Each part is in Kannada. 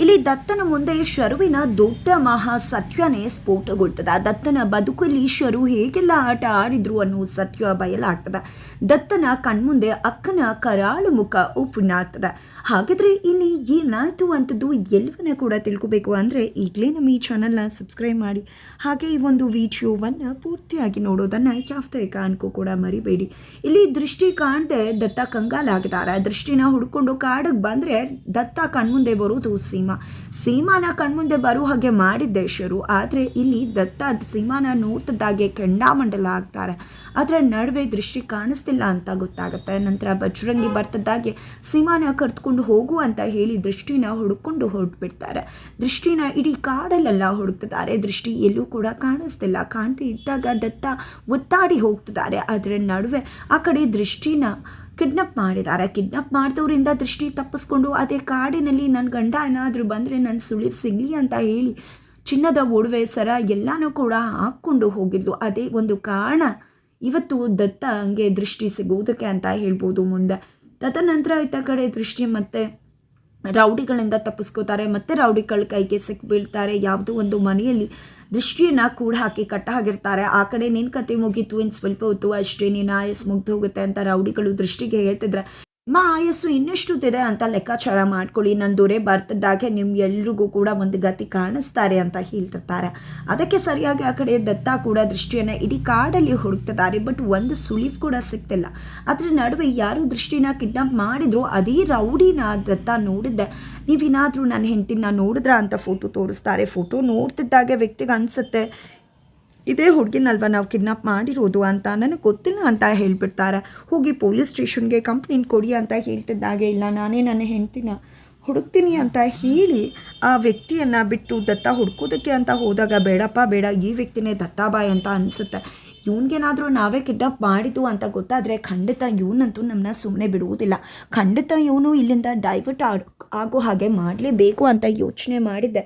ಇಲ್ಲಿ ದತ್ತನ ಮುಂದೆ ಶರುವಿನ ದೊಡ್ಡ ಮಹಾ ಸತ್ಯನೇ ಸ್ಫೋಟಗೊಳ್ತದೆ. ದತ್ತನ ಬದುಕಲ್ಲಿ ಶರು ಹೇಗೆಲ್ಲ ಆಟ ಆಡಿದ್ರು ಅನ್ನೋ ಸತ್ಯ ಬಯಲಾಗ್ತದೆ. ದತ್ತನ ಕಣ್ಮುಂದೆ ಅಕ್ಕನ ಕರಾಳು ಮುಖ ಓಪನ್ ಹಾಗಿದ್ರೆ ಇಲ್ಲಿ ಏನಾಯ್ತು ಅಂತದ್ದು ಎಲ್ಲವನ್ನ ಕೂಡ ತಿಳ್ಕೊಬೇಕು ಅಂದರೆ ಈಗಲೇ ನಮ್ಮ ಈ ಚಾನಲ್ನ ಸಬ್ಸ್ಕ್ರೈಬ್ ಮಾಡಿ. ಹಾಗೆ ಈ ಒಂದು ವಿಡಿಯೋವನ್ನು ಪೂರ್ತಿಯಾಗಿ ನೋಡೋದನ್ನು ಯಾವುದೇ ಕಾರಣಕ್ಕೂ ಕೂಡ ಮರಿಬೇಡಿ. ಇಲ್ಲಿ ದೃಷ್ಟಿ ಕಾಣದೆ ದತ್ತ ಕಂಗಾಲಾಗಿದ್ದಾರೆ. ದೃಷ್ಟಿನ ಹುಡ್ಕೊಂಡು ಕಾಡಿಗೆ ಬಂದರೆ ದತ್ತ ಕಣ್ಮುಂದೆ ಬರೋದು ಸೀಮಾ. ಸೀಮಾನ ಕಣ್ಮುಂದೆ ಬರುವ ಹಾಗೆ ಮಾಡಿದ್ದೆ ಶುರು. ಆದರೆ ಇಲ್ಲಿ ದತ್ತ ಸೀಮಾನ ನೋಡ್ತದಾಗೆ ಕೆಂಡಾಮಂಡಲ ಆಗ್ತಾರೆ. ಅದರ ನಡುವೆ ದೃಷ್ಟಿ ಕಾಣಿಸ್ತಿಲ್ಲ ಅಂತ ಗೊತ್ತಾಗುತ್ತೆ. ನಂತರ ಬಜರಂಗಿ ಬರ್ತದಾಗೆ ಸೀಮಾನ ಕರ್ತ್ಕೊಂಡು ಹೋಗು ಅಂತ ಹೇಳಿ ದೃಷ್ಟಿನ ಹುಡುಕೊಂಡು ಹೊರಟ್ಬಿಡ್ತಾರೆ. ದೃಷ್ಟಿನ ಇಡೀ ಕಾಡಲ್ಲೆಲ್ಲ ಹುಡುಕ್ತಿದ್ದಾರೆ. ದೃಷ್ಟಿ ಎಲ್ಲೂ ಕೂಡ ಕಾಣಿಸ್ತಿಲ್ಲ. ಕಾಣ್ತಿ ಇದ್ದಾಗ ದತ್ತ ಒತ್ತಾಡಿ ಹೋಗ್ತಿದ್ದಾರೆ. ಅದರ ನಡುವೆ ಆ ಕಡೆ ದೃಷ್ಟಿನ ಕಿಡ್ನಪ್ ಮಾಡಿದ್ದಾರೆ. ಕಿಡ್ನಪ್ ಮಾಡಿದವರಿಂದ ದೃಷ್ಟಿ ತಪ್ಪಿಸ್ಕೊಂಡು ಅದೇ ಕಾಡಿನಲ್ಲಿ ನನ್ನ ಗಂಡ ಏನಾದರೂ ಬಂದರೆ ನನ್ನ ಸುಳಿವು ಸಿಗಲಿ ಅಂತ ಹೇಳಿ ಚಿನ್ನದ ಒಡವೆ ಸರ ಎಲ್ಲನೂ ಕೂಡ ಹಾಕ್ಕೊಂಡು ಹೋಗಿದ್ಲು. ಅದೇ ಒಂದು ಕಾರಣ ಇವತ್ತು ದತ್ತ ಹಂಗೆ ದೃಷ್ಟಿ ಸಿಗುವುದಕ್ಕೆ ಅಂತ ಹೇಳ್ಬೋದು ಮುಂದೆ. ತದನಂತರ ಇತ್ತ ಕಡೆ ದೃಷ್ಟಿ ಮತ್ತೆ ರೌಡಿಗಳಿಂದ ತಪ್ಪಿಸ್ಕೋತಾರೆ, ಮತ್ತೆ ರೌಡಿಗಳ ಕೈಗೆ ಸಿಕ್ಬೀಳ್ತಾರೆ ಯಾವುದೋ ಒಂದು ಮನೆಯಲ್ಲಿ ದೃಷ್ಟಿಯನ್ನ ಕೂಡ ಹಾಕಿ ಕಟ್ಟ ಹಾಕಿರ್ತಾರೆ ಆ ಕಡೆ ನಿನ್ನ ಕತೆ ಮುಗೀತು ಇನ್ನು ಸ್ವಲ್ಪ ಹೊತ್ತು ಅಷ್ಟೇ ನಿನ್ನ ಆಯಸ್ ಮುಗ್ದು ಹೋಗುತ್ತೆ ಅಂತ ರೌಡಿಗಳು ದೃಷ್ಟಿಗೆ ಹೇಳ್ತಿದ್ರೆ. ನಿಮ್ಮ ಆಯಸ್ಸು ಇನ್ನೆಷ್ಟುತ್ತಿದೆ ಅಂತ ಲೆಕ್ಕಾಚಾರ ಮಾಡ್ಕೊಳ್ಳಿ. ನನ್ನ ದೊರೆ ಬರ್ತಿದ್ದಾಗೆ ನಿಮ್ಮ ಎಲ್ರಿಗೂ ಕೂಡ ಒಂದು ಗತಿ ಕಾಣಿಸ್ತಾರೆ ಅಂತ ಹೇಳ್ತಿರ್ತಾರೆ. ಅದಕ್ಕೆ ಸರಿಯಾಗಿ ಆ ಕಡೆ ದತ್ತ ಕೂಡ ದೃಷ್ಟಿಯನ್ನು ಇಡೀ ಕಾಡಲ್ಲಿ ಹುಡುಕ್ತಿದ್ದಾರೆ. ಬಟ್ ಒಂದು ಸುಳಿವು ಕೂಡ ಸಿಗ್ತಿಲ್ಲ. ಅದ್ರ ನಡುವೆ ಯಾರು ದೃಷ್ಟಿನ ಕಿಡ್ನಾಪ್ ಮಾಡಿದ್ರು ಅದೇ ರೌಡಿನ ದತ್ತ ನೋಡಿದ್ದೆ. ನೀವೇನಾದರೂ ನನ್ನ ಹೆಂಡತಿನ ನೋಡಿದ್ರ ಅಂತ ಫೋಟೋ ತೋರಿಸ್ತಾರೆ. ಫೋಟೋ ನೋಡ್ತಿದ್ದಾಗೆ ವ್ಯಕ್ತಿಗೆ ಅನಿಸುತ್ತೆ. ಇದೇ ಹುಡುಗಿನಲ್ವ ನಾವು ಕಿಡ್ನಾಪ್ ಮಾಡಿರೋದು ಅಂತ? ನನಗೆ ಗೊತ್ತಿಲ್ಲ ಅಂತ ಹೇಳಿಬಿಡ್ತಾರೆ? ಹೋಗಿ ಪೊಲೀಸ್ ಸ್ಟೇಷನ್ಗೆ ಕಂಪ್ಲೇಂಟ್ ಕೊಡಿ ಅಂತ ಹೇಳ್ತಿದ್ದಾಗೆ ಇಲ್ಲ, ನಾನೇ ನನ್ನ ಹೆಂಡ್ತಿನ ಹುಡುಕ್ತೀನಿ ಅಂತ ಹೇಳಿ ಆ ವ್ಯಕ್ತಿಯನ್ನು ಬಿಟ್ಟು ದತ್ತ ಹುಡ್ಕೋದಕ್ಕೆ ಅಂತ ಹೋದಾಗ, ಬೇಡಪ್ಪ, ಬೇಡ, ಈ ವ್ಯಕ್ತಿನೇ ದತ್ತಾಬಾಯ್ ಅಂತ ಅನಿಸುತ್ತೆ. ಇವನಿಗೇನಾದರೂ ನಾವೇ ಕಿಡ್ನಾಪ್ ಮಾಡಿದ್ದು ಅಂತ ಗೊತ್ತಾದರೆ ಖಂಡಿತ ಇವನಂತೂ ನಮ್ಮನ್ನ ಸುಮ್ಮನೆ ಬಿಡುವುದಿಲ್ಲ. ಖಂಡಿತ ಇವನು ಇಲ್ಲಿಂದ ಡೈವರ್ಟ್ ಆಗೋ ಹಾಗೆ ಮಾಡಲೇಬೇಕು ಅಂತ ಯೋಚನೆ ಮಾಡಿದ್ದೆ.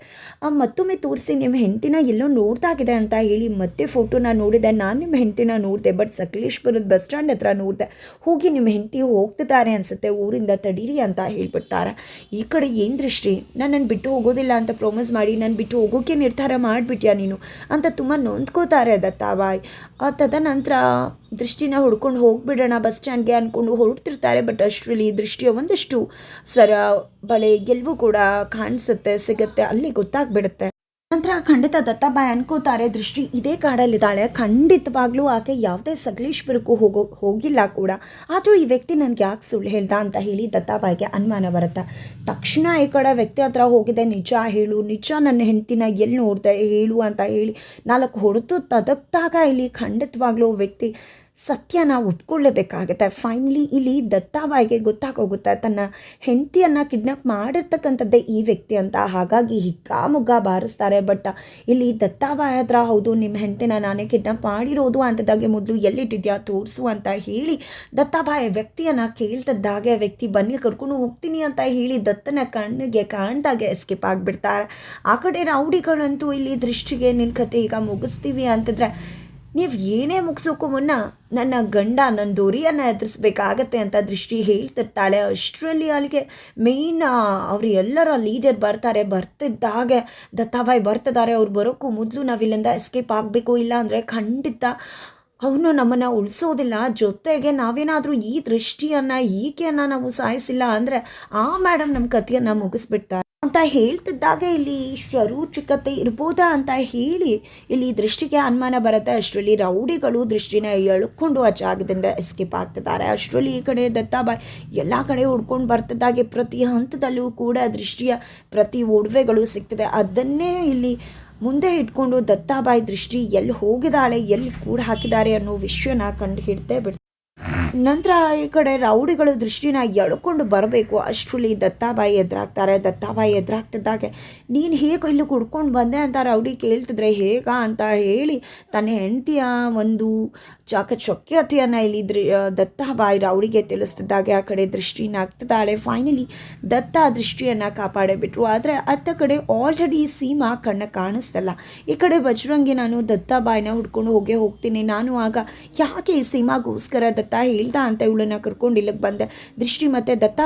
ಮತ್ತೊಮ್ಮೆ ತೋರಿಸಿ ನಿಮ್ಮ ಹೆಂಡತಿನ ಎಲ್ಲೋ ನೋಡ್ದಾಗಿದೆ ಅಂತ ಹೇಳಿ ಮತ್ತೆ ಫೋಟೋನ ನೋಡಿದೆ. ನಾನು ನಿಮ್ಮ ಹೆಂಡತಿನ ನೋಡಿದೆ ಬಟ್ ಸಕಲೇಶ್ಪುರದ ಬಸ್ ಸ್ಟ್ಯಾಂಡ್ ಹತ್ರ ನೋಡಿದೆ. ಹೋಗಿ ನಿಮ್ಮ ಹೆಂಡತಿ ಹೋಗ್ತಿದ್ದಾರೆ ಅನಿಸುತ್ತೆ, ಊರಿಂದ ತಡೀರಿ ಅಂತ ಹೇಳ್ಬಿಡ್ತಾರೆ. ಈ ಕಡೆ ಏನು ದೃಷ್ಟಿ? ನಾನು ಬಿಟ್ಟು ಹೋಗೋದಿಲ್ಲ ಅಂತ ಪ್ರಾಮಿಸ್ ಮಾಡಿ, ನಾನು ಬಿಟ್ಟು ಹೋಗೋಕೆ ನಿರ್ಧಾರ ಮಾಡಿಬಿಟ್ಯಾ ನೀನು? ಅಂತ ತುಂಬ ನೊಂದ್ಕೋತಾರೆ ದತ್ತಾಬಾಯ್ ತದನಂತರ ದೃಷ್ಟಿನ ಹುಡ್ಕೊಂಡು ಹೋಗಿಬಿಡೋಣ ಬಸ್ ಸ್ಟ್ಯಾಂಡ್ಗೆ ಅಂದ್ಕೊಂಡು ಹೊರಡ್ತಿರ್ತಾರೆ ಬಟ್ ಅಷ್ಟರಲ್ಲಿ ದೃಷ್ಟಿಯ ಒಂದಷ್ಟು ಸರ ಬಳೆ ಗೆಲುವು ಕೂಡ ಕಾಣಿಸುತ್ತೆ, ಸಿಗುತ್ತೆ, ಅಲ್ಲಿ ಗೊತ್ತಾಗ್ಬಿಡುತ್ತೆ. ನಂತರ ಖಂಡಿತ ದತ್ತಾಬಾಯಿ ಅನ್ಕೋತಾರೆ, ದೃಷ್ಟಿ ಇದೇ ಕಾಡಲ್ಲಿದ್ದಾಳೆ. ಖಂಡಿತವಾಗ್ಲೂ ಆಕೆ ಯಾವುದೇ ಸಗಲೀಶ್ವರಕ್ಕೂ ಹೋಗೋ, ಹೋಗಿಲ್ಲ ಕೂಡ. ಆದರೂ ಈ ವ್ಯಕ್ತಿ ನನಗೆ ಯಾಕೆ ಸುಳ್ಳು ಹೇಳ್ದ ಅಂತ ಹೇಳಿ ದತ್ತಾಬಾಯಿಗೆ ಅನುಮಾನ ಬರುತ್ತೆ. ತಕ್ಷಣ ಈ ಕಡೆ ವ್ಯಕ್ತಿ ಹತ್ರ ಹೋಗಿದೆ, ನಿಜ ಹೇಳು, ನಿಜ ನನ್ನ ಹೆಂಡ್ತಿನ ಎಲ್ಲಿ ನೋಡ್ದೆ, ಹೇಳು ಅಂತ ಹೇಳಿ ನಾಲ್ಕು ಹೊಡೆದು ತದಕ್ತಾಗ ಇಲ್ಲಿ ಖಂಡಿತವಾಗ್ಲೂ ವ್ಯಕ್ತಿ ಸತ್ಯನ ಒಪ್ಕೊಳ್ಳೇಬೇಕಾಗುತ್ತೆ. ಫೈನಲಿ ಇಲ್ಲಿ ದತ್ತಾಬಾಯಿಗೆ ಗೊತ್ತಾಗೋಗುತ್ತೆ. ತನ್ನ ಹೆಂಡತಿಯನ್ನು ಕಿಡ್ನಾಪ್ ಮಾಡಿರ್ತಕ್ಕಂಥದ್ದೇ ಈ ವ್ಯಕ್ತಿ ಅಂತ. ಹಾಗಾಗಿ ಹಿಗ್ಗಾಮುಗ್ಗ ಬಾರಿಸ್ತಾರೆ. ಬಟ್ ಇಲ್ಲಿ ದತ್ತಾವಾಯ ಹತ್ರ ಹೌದು ನಿಮ್ಮ ಹೆಂಡತಿನ ನಾನೇ ಕಿಡ್ನಾಪ್ ಮಾಡಿರೋದು ಅಂತದಾಗೆ ಮೊದಲು ಎಲ್ಲಿಟ್ಟಿದ್ಯಾ, ತೋರಿಸು ಅಂತ ಹೇಳಿ ದತ್ತಾಬಾಯಿ ವ್ಯಕ್ತಿಯನ್ನು ಕೇಳ್ತಿದ್ದಾಗೆ. ವ್ಯಕ್ತಿ, ಬನ್ನಿ, ಕರ್ಕೊಂಡು ಹೋಗ್ತೀನಿ ಅಂತ ಹೇಳಿ ದತ್ತನ ಕಣ್ಣಿಗೆ ಕಾಣ್ದಾಗೆ ಎಸ್ಕೇಪ್ ಆಗಿಬಿಡ್ತಾರೆ. ಆ ಕಡೆ ರೌಡಿಗಳಂತೂ ಇಲ್ಲಿ ದೃಷ್ಟಿಗೆ ನಿನ್ನ ಕತೆ ಈಗ ಮುಗಿಸ್ತೀವಿ ಅಂತಂದರೆ ನೀವು ಏನೇ ಮುಗಿಸೋಕ್ಕೂ ಮುನ್ನ ನನ್ನ ಗಂಡ ನನ್ನ ದೊರಿಯನ್ನು ಎದುರಿಸ್ಬೇಕಾಗತ್ತೆ ಅಂತ ದೃಷ್ಟಿ ಹೇಳ್ತಿರ್ತಾಳೆ. ಅಷ್ಟರಲ್ಲಿ ಅಲ್ಲಿಗೆ ಮೇಯ್ನ್ ಅವರು ಎಲ್ಲರ ಲೀಡರ್ ಬರ್ತಾರೆ. ಬರ್ತಿದ್ದಾಗೆ ದತ್ತಾಬಾಯಿ ಬರ್ತಿದ್ದಾರೆ. ಅವ್ರು ಬರೋಕ್ಕೂ ಮೊದಲು ನಾವಿಲ್ಲಿಂದ ಎಸ್ಕೇಪ್ ಆಗಬೇಕು ಇಲ್ಲ ಅಂದರೆ ಖಂಡಿತ ಅವನು ನಮ್ಮನ್ನು ಉಳಿಸೋದಿಲ್ಲ. ಜೊತೆಗೆ ನಾವೇನಾದರೂ ಈ ದೃಷ್ಟಿಯನ್ನು, ಈಕೆಯನ್ನು ನಾವು ಸಾಯಿಸಿಲ್ಲ ಅಂದರೆ ಆ ಮೇಡಮ್ ನಮ್ಮ ಕಥೆಯನ್ನು ಮುಗಿಸ್ಬಿಡ್ತಾರೆ. ಅಂತ ಹೇಳ್ತಿದ್ದಾಗ ಇಲ್ಲಿ ಶರೂಚಿಕತೆ ಇರ್ಬೋದಾ ಅಂತ ಹೇಳಿ ಇಲ್ಲಿ ದೃಷ್ಟಿಗೆ ಅನುಮಾನ ಬರುತ್ತೆ. ಅಷ್ಟರಲ್ಲಿ ರೌಡಿಗಳು ದೃಷ್ಟಿನ ಎಳ್ಕೊಂಡು ಆ ಜಾಗದಿಂದ ಎಸ್ಕೇಪ್ ಆಗ್ತಿದ್ದಾರೆ. ಅಷ್ಟರಲ್ಲಿ ಈ ಕಡೆ ದತ್ತಾಬಾಯಿ ಎಲ್ಲ ಕಡೆ ಹುಡ್ಕೊಂಡು ಬರ್ತಿದ್ದಾಗೆ. ಪ್ರತಿ ಹಂತದಲ್ಲೂ ಕೂಡ ದೃಷ್ಟಿಯ ಪ್ರತಿ ಒಡವೆಗಳು ಸಿಗ್ತದೆ. ಅದನ್ನೇ ಇಲ್ಲಿ ಮುಂದೆ ಇಟ್ಕೊಂಡು ದತ್ತಾಬಾಯಿ ದೃಷ್ಟಿ ಎಲ್ಲಿ ಹೋಗಿದ್ದಾಳೆ, ಎಲ್ಲಿ ಕೂಡ ಹಾಕಿದ್ದಾರೆ ಅನ್ನೋ ವಿಷಯನ ಕಂಡು ಹಿಡ್ತೇ ಬಿಡ್ತಾರೆ ನಂತರ ಈ ಕಡೆ ರೌಡಿಗಳು ದೃಷ್ಟಿನ ಎಳ್ಕೊಂಡು ಬರಬೇಕು. ಅಷ್ಟರಲ್ಲಿ ದತ್ತಾಬಾಯಿ ಎದುರಾಗ್ತಾರೆ. ದತ್ತಾಬಾಯಿ ಎದುರಾಗ್ತಿದ್ದಾಗೆ, ನೀನು ಹೇಗೆ ಇಲ್ಲಿ ಕುಡ್ಕೊಂಡು ಬಂದೆ ಅಂತ ರೌಡಿ ಕೇಳ್ತಿದ್ರೆ, ಹೇಗ ಅಂತ ಹೇಳಿ ತನ್ನ ಹೆಂಡತಿಯ ಒಂದು ಚಾಕಚಕ್ಯತೆಯನ್ನು ಇಲ್ಲಿ ದೃ ದತ್ತಾಬಾಯಿ ರೌಡಿಗೆ ತಿಳಿಸ್ತಿದ್ದಾಗೆ. ಆ ಕಡೆ ದೃಷ್ಟಿನ ಆಗ್ತಿದ್ದಾಳೆ. ಫೈನಲಿ ದತ್ತ ದೃಷ್ಟಿಯನ್ನು ಕಾಪಾಡಿಬಿಟ್ರು. ಆದರೆ ಅತ್ತ ಕಡೆ ಆಲ್ರೆಡಿ ಸೀಮಾ ಕಣ್ಣ ಕಾಣಿಸ್ತಲ್ಲ. ಈ ಕಡೆ ಬಜರಂಗಿ ನಾನು ದತ್ತಾಬಾಯಿನ ಹುಡ್ಕೊಂಡು ಹೋಗೇ ಹೋಗ್ತೀನಿ. ನಾನು ಆಗ ಯಾಕೆ ಈ ಸೀಮಾಗೋಸ್ಕರ ದತ್ತ ಹೇಳ್ದ ಅಂತ ಇವಳನ್ನ ಕರ್ಕೊಂಡು ಇಲ್ಲಿಗೆ ಬಂದೆ. ದೃಷ್ಟಿ ಮತ್ತು ದತ್ತ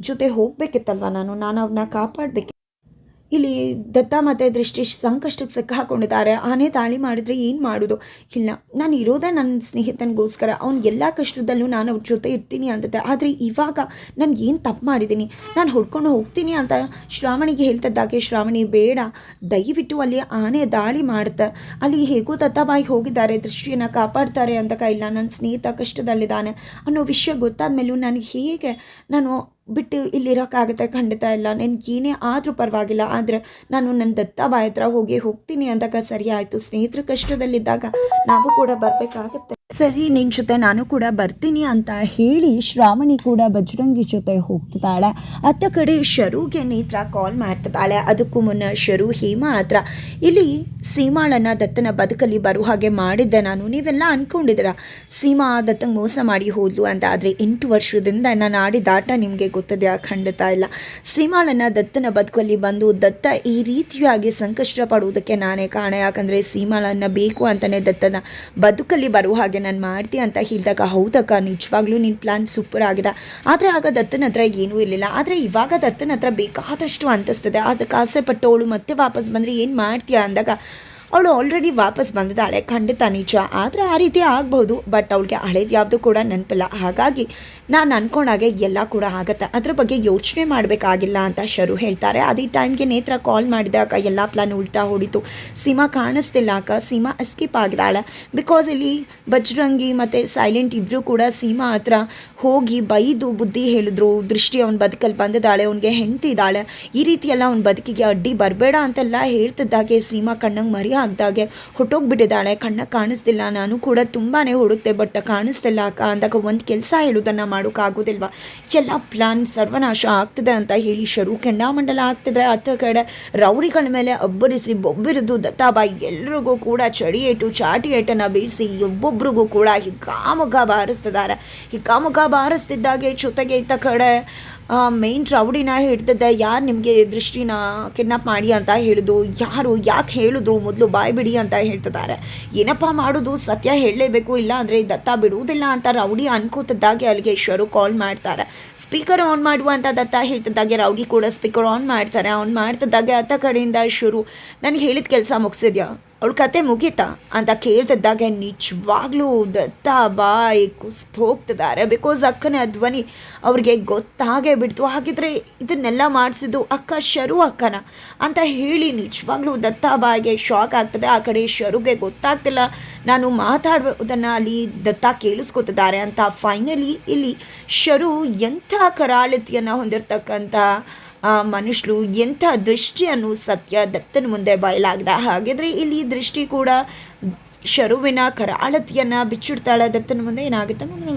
ಜೊತೆ ಹೋಗಬೇಕಿತ್ತಲ್ವ ನಾನು? ನಾನು ಅವನ್ನ ಕಾಪಾಡಬೇಕು ಇಲ್ಲಿ ದತ್ತ ಮತ್ತು ದೃಷ್ಟಿ ಸಂಕಷ್ಟಕ್ಕೆ ಸಿಕ್ಕಾಕೊಂಡಿದ್ದಾರೆ ಆನೆ ದಾಳಿ ಮಾಡಿದರೆ ಏನು ಮಾಡೋದು? ಇಲ್ಲ, ನಾನು ಇರೋದೇ ನನ್ನ ಸ್ನೇಹಿತನಿಗೋಸ್ಕರ. ಅವ್ನು ಎಲ್ಲ ಕಷ್ಟದಲ್ಲೂ ನಾನು ಅವ್ರ ಜೊತೆ ಇರ್ತೀನಿ ಅಂತತೆ ಆದರೆ ಇವಾಗ ನಾನು ಏನು ತಪ್ಪು ಮಾಡಿದ್ದೀನಿ? ನಾನು ಹೊಡ್ಕೊಂಡು ಹೋಗ್ತೀನಿ ಅಂತ ಶ್ರಾವಣಿಗೆ ಹೇಳ್ತದ್ದಾಗೆ ಶ್ರಾವಣಿ, ಬೇಡ. ದಯವಿಟ್ಟು ಅಲ್ಲಿ ಆನೆ ದಾಳಿ ಮಾಡುತ್ತೆ ಅಲ್ಲಿ ಹೇಗೋ ದತ್ತಾಬಾಯಿ ಹೋಗಿದ್ದಾರೆ, ದೃಷ್ಟಿಯನ್ನು ಕಾಪಾಡ್ತಾರೆ ಅಂತ ಇಲ್ಲ ನನ್ನ ಸ್ನೇಹಿತ ಕಷ್ಟದಲ್ಲಿದ್ದಾನೆ ಅನ್ನೋ ವಿಷಯ ಗೊತ್ತಾದ ಮೇಲೂ ನನಗೆ ಹೇಗೆ ನಾನು ಬಿಟ್ಟು ಇಲ್ಲಿರೋಕ್ಕಾಗುತ್ತೆ ಖಂಡಿತ ಇಲ್ಲ ನನಗೆ ಏನೇ ಆದರೂ ಪರವಾಗಿಲ್ಲ, ಆದರೆ ನಾನು ನನ್ನ ದತ್ತಾಬಾಯಿ ಹತ್ರ ಹೋಗಿ ಹೋಗ್ತೀನಿ ಅಂದಾಗ ಸರಿ ಆಯಿತು. ಸ್ನೇಹಿತರು ಕಷ್ಟದಲ್ಲಿದ್ದಾಗ ನಾವು ಕೂಡ ಬರಬೇಕಾಗತ್ತೆ. ಸರಿ ನಿನ್ನ ಜೊತೆ ನಾನು ಕೂಡ ಬರ್ತೀನಿ ಅಂತ ಹೇಳಿ ಶ್ರಾವಣಿ ಕೂಡ ಬಜರಂಗಿ ಜೊತೆ ಹೋಗ್ತಿದ್ದಾಳೆ. ಅತ್ತ ಕಡೆ ಶರುಗೆ ನೇತ್ರ ಕಾಲ್ ಮಾಡ್ತಿದ್ದಾಳೆ. ಅದಕ್ಕೂ ಮುನ್ನ ಶರು ಹೇಮಾ ಹತ್ರ, ಇಲ್ಲಿ ಸೀಮಾಳನ್ನ ದತ್ತನ ಬದುಕಲ್ಲಿ ಬರೋ ಹಾಗೆ ಮಾಡಿದ್ದೆ ನಾನು. ನೀವೆಲ್ಲ ಅಂದ್ಕೊಂಡಿದ್ದೀರ ಸೀಮಾ ದತ್ತಂಗೆ ಮೋಸ ಮಾಡಿ ಹೋದ್ಲು ಅಂತ. ಆದರೆ ಎಂಟು ವರ್ಷದಿಂದ ನಾನು ಆಡಿದ ಆಟ ನಿಮಗೆ ಗೊತ್ತದೆ ಖಂಡಿತ ಇಲ್ಲ. ಸೀಮಾಳನ್ನು ದತ್ತನ ಬದುಕಲ್ಲಿ ಬಂದು ದತ್ತ ಈ ರೀತಿಯಾಗಿ ಸಂಕಷ್ಟ ಪಡುವುದಕ್ಕೆ ನಾನೇ ಕಾರಣ. ಯಾಕಂದರೆ ಸೀಮಾಳನ್ನು ಬೇಕು ಅಂತಲೇ ದತ್ತನ ಬದುಕಲ್ಲಿ ಬರುವ ಹಾಗೆ ನಾನು ಮಾಡ್ತಿ ಅಂತ ಹೇಳಿದಾಗ, ಹೌದಕ್ಕ, ನಿಜವಾಗ್ಲೂ ನಿನ್ನ ಪ್ಲಾನ್ ಸೂಪರ್ ಆಗಿದೆ. ಆದರೆ ಆಗ ದತ್ತನ ಹತ್ರ ಏನೂ ಇರಲಿಲ್ಲ. ಆದರೆ ಇವಾಗ ದತ್ತನ ಹತ್ರ ಬೇಕಾದಷ್ಟು ಅಂತಿಸ್ತದೆ. ಅದಕ್ಕೆ ಆಸೆ ಪಟ್ಟವಳು ಮತ್ತೆ ವಾಪಸ್ ಬಂದರೆ ಏನು ಮಾಡ್ತೀಯಾ? ಅಂದಾಗ ಅವಳು ಆಲ್ರೆಡಿ ವಾಪಸ್ ಬಂದಿದ್ದಾಳೆ. ಖಂಡಿತ ನಿಜ. ಆದರೆ ಆ ರೀತಿ ಆಗ್ಬೋದು ಬಟ್ ಅವಳಿಗೆ ಹಳೇದು ಯಾವುದು ಕೂಡ ನೆನಪಿಲ್ಲ. ಹಾಗಾಗಿ ನಾನು ಅನ್ಕೊಂಡಾಗೆ ಎಲ್ಲ ಕೂಡ ಆಗತ್ತೆ. ಅದ್ರ ಬಗ್ಗೆ ಯೋಚನೆ ಮಾಡಬೇಕಾಗಿಲ್ಲ ಅಂತ ಶರು ಹೇಳ್ತಾರೆ. ಅದೇ ಟೈಮ್ಗೆ ನೇತ್ರ ಕಾಲ್ ಮಾಡಿದಾಗ ಎಲ್ಲ ಪ್ಲಾನ್ ಉಲ್ಟಾ ಹೊಡಿತು. ಸೀಮಾ ಕಾಣಿಸ್ತಿಲ್ಲ ಅಕ್ಕ. ಸೀಮಾ ಎಸ್ಕೇಪ್ ಆಗಿದ್ದಾಳೆ. ಬಿಕಾಸ್ ಇಲ್ಲಿ ಬಜರಂಗಿ ಮತ್ತು ಸೈಲೆಂಟ್ ಇಬ್ಬರು ಕೂಡ ಸೀಮಾ ಹತ್ರ ಹೋಗಿ ಬೈದು ಬುದ್ಧಿ ಹೇಳಿದ್ರು. ದೃಷ್ಟಿ ಅವನ ಬದುಕಲ್ಲಿ ಬಂದಿದ್ದಾಳೆ. ಅವನಿಗೆ ಹೆಂಡ್ತಿದ್ದಾಳೆ ಈ ರೀತಿ ಎಲ್ಲ ಅವನ ಬದುಕಿಗೆ ಅಡ್ಡಿ ಬರಬೇಡ ಅಂತೆಲ್ಲ ಹೇಳ್ತಿದ್ದಾಗೆ ಸೀಮಾ ಕಣ್ಣಂಗೆ ಮರಿ ಹಾಕ್ದಾಗೆ ಹೊಟ್ಟೋಗ್ಬಿಟ್ಟಿದ್ದಾಳೆ. ಕಣ್ಣ ಕಾಣಿಸ್ತಿಲ್ಲ. ನಾನು ಕೂಡ ತುಂಬಾ ಹುಡುಕ್ತೆ ಬಟ್ ಕಾಣಿಸ್ತಿಲ್ಲ ಅಕ್ಕ. ಅಂದಾಗ ಒಂದು ಕೆಲಸ ಹೇಳೋದನ್ನು ಮಾಡೋಕ್ಕಾಗೋದಿಲ್ವಾ ಎಲ್ಲ ಪ್ಲಾನ್ ಸರ್ವನಾಶ ಆಗ್ತದೆ ಅಂತ ಹೇಳಿ ಶರು ಕೆಂಡಾಮಂಡಲ ಆಗ್ತಿದ್ರೆ ಅತ್ತ ಕಡೆ ರೌಡಿಗಳ ಮೇಲೆ ಅಬ್ಬರಿಸಿ ಬೊಬ್ಬಿರಿದು ದತ್ತಾಬಾಯಿ ಎಲ್ರಿಗೂ ಕೂಡ ಚಡಿ ಏಟು, ಚಾಟಿ ಏಟನ್ನು ಬೀರಿಸಿ ಒಬ್ಬೊಬ್ರಿಗೂ ಕೂಡ ಹಿಗ್ಗಾಮುಗ್ಗ ಬಾರಿಸ್ತಿದ್ದಾರೆ. ಹಿಗ್ಗಾಮುಗ್ಗ ಬಾರಿಸ್ತಿದ್ದಾಗೆ ಜೊತೆಗೆ ಇತ್ತ ಕಡೆ ಮೇನ್ ರೌಡಿನ ಹಿಡ್ದಿದ್ದೆ ಯಾರು ನಿಮಗೆ ದೃಷ್ಟಿನ ಕಿಡ್ನಾಪ್ ಮಾಡಿ ಅಂತ ಹೇಳಿದ್ರು? ಯಾರು? ಯಾಕೆ ಹೇಳಿದ್ರು? ಮೊದಲು ಬಾಯ್ ಬಿಡಿ ಅಂತ ಹೇಳ್ತಿದ್ದಾರೆ. ಏನಪ್ಪ ಮಾಡೋದು? ಸತ್ಯ ಹೇಳಲೇಬೇಕು ಇಲ್ಲ ಅಂದರೆ ದತ್ತ ಬಿಡುವುದಿಲ್ಲ ಅಂತ ರೌಡಿ ಅನ್ಕೋತಿದ್ದಾಗೆ ಅಲ್ಲಿಗೆ ಈಶ್ವರು ಕಾಲ್ ಮಾಡ್ತಾರೆ ಸ್ಪೀಕರ್ ಆನ್ ಮಾಡುವಂಥ ದತ್ತ ಹೇಳ್ತಿದ್ದಾಗೆ, ರೌಡಿ ಕೂಡ ಸ್ಪೀಕರ್ ಆನ್ ಮಾಡ್ತಾರೆ. ಆನ್ ಮಾಡ್ತಿದ್ದಾಗೆ ಅತ್ತ ಕಡೆಯಿಂದ ಶುರು. ನನಗೆ ಹೇಳಿದ ಕೆಲಸ ಮುಗಿಸಿದ್ಯಾ? ಅವಳ ಕತೆ ಮುಗೀತಾ? ಅಂತ ಕೇಳ್ತಿದ್ದಾಗ ನಿಜವಾಗ್ಲೂ ದತ್ತ ಬಾಯಿ ಕುಸ್ತು ಹೋಗ್ತಿದ್ದಾರೆ. ಬಿಕಾಸ್ ಅಕ್ಕನ ಧ್ವನಿ ಅವ್ರಿಗೆ ಗೊತ್ತಾಗೇ ಬಿಡ್ತು. ಹಾಗಿದ್ರೆ ಇದನ್ನೆಲ್ಲ ಮಾಡಿಸಿದ್ದು ಅಕ್ಕ ಶರು ಅಕ್ಕನ ಅಂತ ಹೇಳಿ ನಿಜವಾಗ್ಲೂ ದತ್ತ ಬಾಯಿಗೆ ಶಾಕ್ ಆಗ್ತದೆ. ಆ ಕಡೆ ಶರುಗೆ ಗೊತ್ತಾಗ್ತಿಲ್ಲ. ನಾನು ಮಾತಾಡೋದನ್ನು ಅಲ್ಲಿ ದತ್ತ ಕೇಳಿಸ್ಕೊತಿದ್ದಾರೆ ಅಂತ ಫೈನಲಿ ಇಲ್ಲಿ ಶರು ಎಂಥ ಕರಾಳತಿಯನ್ನು ಹೊಂದಿರತಕ್ಕಂಥ ಆ ಮನುಷ್ಯರು ಎಂಥ ದೃಷ್ಟಿಯನ್ನು ಸತ್ಯ ದತ್ತನ ಮುಂದೆ ಬಯಲಾಗ್ದ ಹಾಗಿದ್ರೆ ಇಲ್ಲಿ ದೃಷ್ಟಿ ಕೂಡ ಶರುವಿನ ಕರಾಳತಿಯನ್ನು ಬಿಚ್ಚಿಡ್ತಾಳೆ ದತ್ತನ ಮುಂದೆ ಏನಾಗುತ್ತೆ